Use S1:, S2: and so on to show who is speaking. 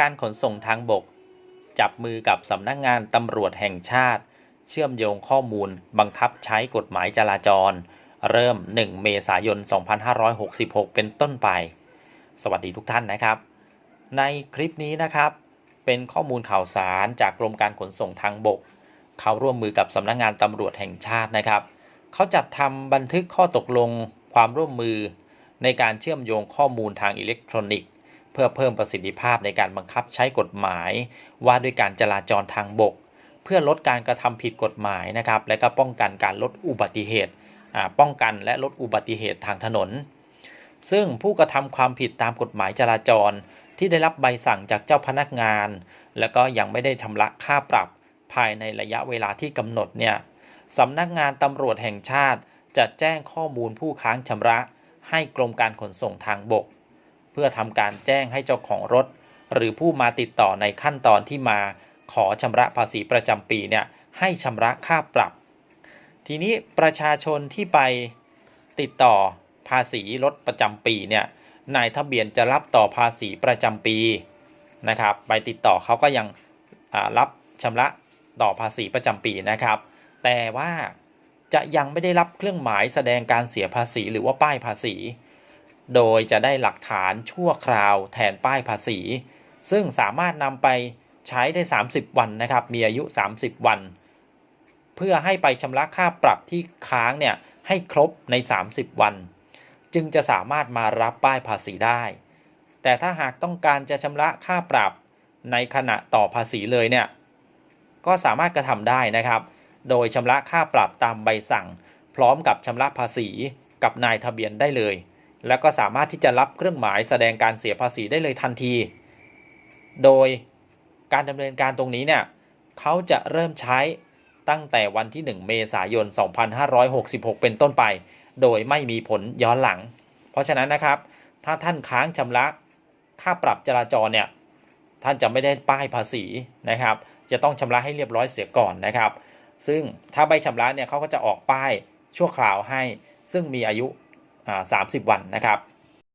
S1: การขนส่งทางบก จับมือกับสำนักงานตำรวจแห่งชาติ เชื่อมโยงข้อมูล บังคับใช้กฎหมายจราจร เริ่ม 1 เมษายน 2566 เป็นต้นไป สวัสดีทุกท่านนะครับ ในคลิปนี้นะครับ เป็นข้อมูลข่าวสารจากกรมการขนส่งทางบก เขาร่วมมือกับสำนักงานตำรวจแห่งชาตินะครับ เขาจัดทำบันทึกข้อตกลงความร่วมมือ ในการเชื่อมโยงข้อมูลทางอิเล็กทรอนิกส์ เพื่อเพิ่มประสิทธิภาพในการบังคับใช้กฎหมาย ว่าด้วยการจราจรทางบก เพื่อลดการกระทำผิดกฎหมายนะครับ และก็ป้องกันการลดอุบัติเหตุป้องกันและลดอุบัติเหตุทางถนน ซึ่งผู้กระทำความผิดตามกฎหมายจราจร ที่ได้รับใบสั่งจากเจ้าพนักงาน แล้วก็ยังไม่ได้ชำระค่าปรับภายในระยะเวลาที่กำหนดเนี่ยสำนักงานตำรวจแห่งชาติจะแจ้งข้อมูลผู้ค้างชำระ ให้กรมการขนส่งทางบก เพื่อทำการแจ้งให้เจ้าของรถ หรือผู้มาติดต่อในขั้นตอนที่มาขอชำระภาษีประจำปีเนี่ยให้ชำระค่าปรับ ทีนี้ประชาชนที่ไปติดต่อภาษีรถประจำปีเนี่ยนายทะเบียนจะรับต่อภาษีประจำปีนะครับไปติดต่อเขาก็ยังรับชำระต่อภาษีประจำปีนะครับ แต่ว่าจะยังไม่ได้รับเครื่องหมายแสดงการเสียภาษีหรือว่าป้ายภาษี โดยจะได้หลักฐานชั่วคราวแทนป้ายภาษี ซึ่งสามารถนำไปใช้ได้ 30 วันนะครับ มีอายุ 30 วัน เพื่อให้ไปชำระค่าปรับที่ค้างเนี่ยให้ครบใน 30 วัน จึงจะสามารถมารับป้ายภาษีได้ แต่ถ้าหากต้องการจะชำระค่าปรับในขณะต่อภาษีเลยเนี่ย ก็สามารถกระทำได้นะครับ โดยชำระค่าปรับตามใบสั่ง พร้อมกับชำระภาษีกับนายทะเบียนได้เลย แล้วก็สามารถที่จะรับเครื่องหมายแสดงการเสียภาษีได้เลยทันที โดยการดำเนินการตรงนี้เนี่ยเขาจะเริ่มใช้ตั้งแต่วันที่ 1 เมษายน 2566 เป็นต้นไป โดยไม่มีผลย้อนหลัง เพราะฉะนั้นนะครับ ถ้าท่านค้างชำระค่าปรับจราจรเนี่ย ท่านจะไม่ได้ป้ายภาษีนะครับ จะต้องชำระให้เรียบร้อยเสียก่อนนะครับ ซึ่งถ้าใบชำระเนี่ยเขาก็จะออกป้ายชั่วคราวให้ ซึ่งมีอายุ 30 วันนะครับ